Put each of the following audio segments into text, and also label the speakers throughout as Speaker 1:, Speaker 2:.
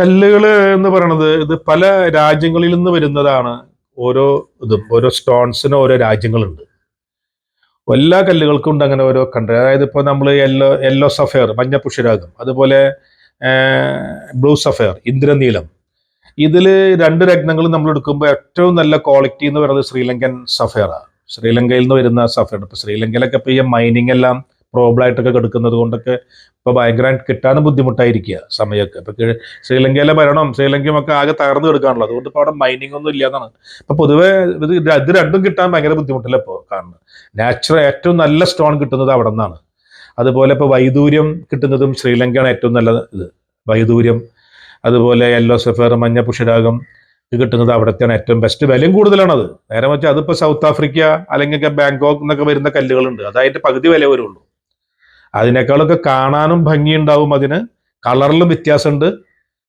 Speaker 1: കല്ലുകൾ എന്ന് പറയണത് ഇത് പല രാജ്യങ്ങളിൽ നിന്ന് വരുന്നതാണ്. ഓരോ ഇത് ഓരോ സ്റ്റോൺസിന് ഓരോ രാജ്യങ്ങളുണ്ട്. എല്ലാ കല്ലുകൾക്കും ഉണ്ട് അങ്ങനെ ഓരോ കണ്ട്രി അതായത് ഇപ്പോൾ നമ്മൾ യെല്ലോ യെല്ലോ സഫയർ മഞ്ഞ പുഷ്യരാഗം അതുപോലെ ബ്ലൂ സഫയർ ഇന്ദ്രനീലം. ഇതിൽ രണ്ട് രത്നങ്ങൾ നമ്മൾ എടുക്കുമ്പോൾ ഏറ്റവും നല്ല ക്വാളിറ്റി എന്ന് പറയുന്നത് ശ്രീലങ്കൻ സഫയറാണ് ശ്രീലങ്കയിൽ നിന്ന് വരുന്ന സഫയർ ഇപ്പോൾ ശ്രീലങ്കയിലൊക്കെ ഇപ്പോൾ ഈ മൈനിങ് എല്ലാം പ്രോബ്ലം കിടക്കുന്നത് കൊണ്ടൊക്കെ ഇപ്പോൾ ഭയങ്കരമായിട്ട് കിട്ടാനും ബുദ്ധിമുട്ടായിരിക്കുക സമയമൊക്കെ. ഇപ്പൊ ശ്രീലങ്കയിലെ ഭരണം ശ്രീലങ്കയും ഒക്കെ ആകെ തകർന്നു കിടക്കാണല്ലോ. അതുകൊണ്ട് ഇപ്പോൾ അവിടെ മൈനിങ് ഒന്നും ഇല്ലാന്നാണ്. ഇപ്പൊ പൊതുവെ ഇത് ഇത് രണ്ടും കിട്ടാൻ ഭയങ്കര ബുദ്ധിമുട്ടില്ല ഇപ്പോൾ കാണുന്നത് നാച്ചുറൽ ഏറ്റവും നല്ല സ്റ്റോൺ കിട്ടുന്നത് അവിടെ നിന്നാണ്. അതുപോലെ ഇപ്പോൾ വൈദൂര്യം കിട്ടുന്നതും ശ്രീലങ്കയാണ് ഏറ്റവും നല്ല ഇത്. വൈദൂര്യം അതുപോലെ യെല്ലോ സഫയർ മഞ്ഞ പുഷിരാഗം കിട്ടുന്നത് അവിടത്തെയാണ് ഏറ്റവും ബെസ്റ്റ് വിലയും കൂടുതലാണത്. നേരെ വെച്ചാൽ അതിപ്പോൾ സൗത്ത് ആഫ്രിക്ക അല്ലെങ്കിൽ ബാങ്കോക്ക് എന്നൊക്കെ വരുന്ന കല്ലുകളുണ്ട്. അതായിട്ട് പകുതി വില വരുള്ളൂ. അതിനേക്കാളൊക്കെ കാണാനും ഭംഗിയുണ്ടാവും അതിന്. കളറിലും വ്യത്യാസമുണ്ട്.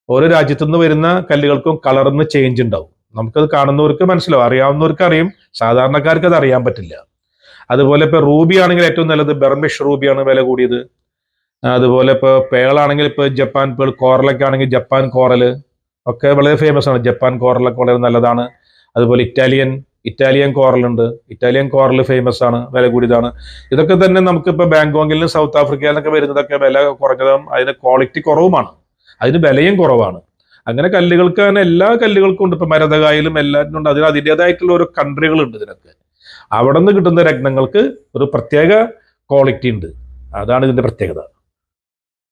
Speaker 1: ഓരോ രാജ്യത്തു നിന്ന് വരുന്ന കല്ലുകൾക്കും കളറിന് ചേഞ്ച് ഉണ്ടാവും. നമുക്കത് കാണുന്നവർക്ക് മനസ്സിലാവും. അറിയാവുന്നവർക്ക് അറിയും. സാധാരണക്കാർക്ക് അത് അറിയാൻ പറ്റില്ല. അതുപോലെ ഇപ്പൊ റൂബി ആണെങ്കിൽ ഏറ്റവും നല്ലത്. ബെർമിഷ് റൂബിയാണ് വില കൂടിയത്. അതുപോലെ ഇപ്പോൾ പേളാണെങ്കിൽ ഇപ്പോൾ ജപ്പാൻ പേൾ കോറലൊക്കെ ആണെങ്കിൽ ജപ്പാൻ കോറൽ ഒക്കെ വളരെ ഫേമസ് ആണ്. ജപ്പാൻ കോറലൊക്കെ വളരെ നല്ലതാണ്. അതുപോലെ ഇറ്റാലിയൻ ഇറ്റാലിയൻ കോറൽ ഉണ്ട്. ഇറ്റാലിയൻ കോറൽ ഫേമസ് ആണ് വില കൂടിയതാണ്. ഇതൊക്കെ തന്നെ നമുക്കിപ്പോൾ ബാങ്കോക്കിലും സൗത്ത് ആഫ്രിക്കയിൽ നിന്നൊക്കെ വരുന്നതൊക്കെ വില കുറഞ്ഞതും അതിന് ക്വാളിറ്റി കുറവുമാണ്. അതിന് വിലയും കുറവാണ്. അങ്ങനെ കല്ലുകൾക്ക് തന്നെ എല്ലാ കല്ലുകൾക്കും ഉണ്ട്. ഇപ്പം മരതകായാലും എല്ലാത്തിനും ഉണ്ട്. അതിന് അതിന്റെതായിട്ടുള്ള ഓരോ കൺട്രികളുണ്ട് ഇതിനൊക്കെ. അവിടെ നിന്ന് കിട്ടുന്ന രത്നങ്ങൾക്ക് ഒരു പ്രത്യേക ക്വാളിറ്റി ഉണ്ട്. അതാണ് ഇതിന്റെ പ്രത്യേകത.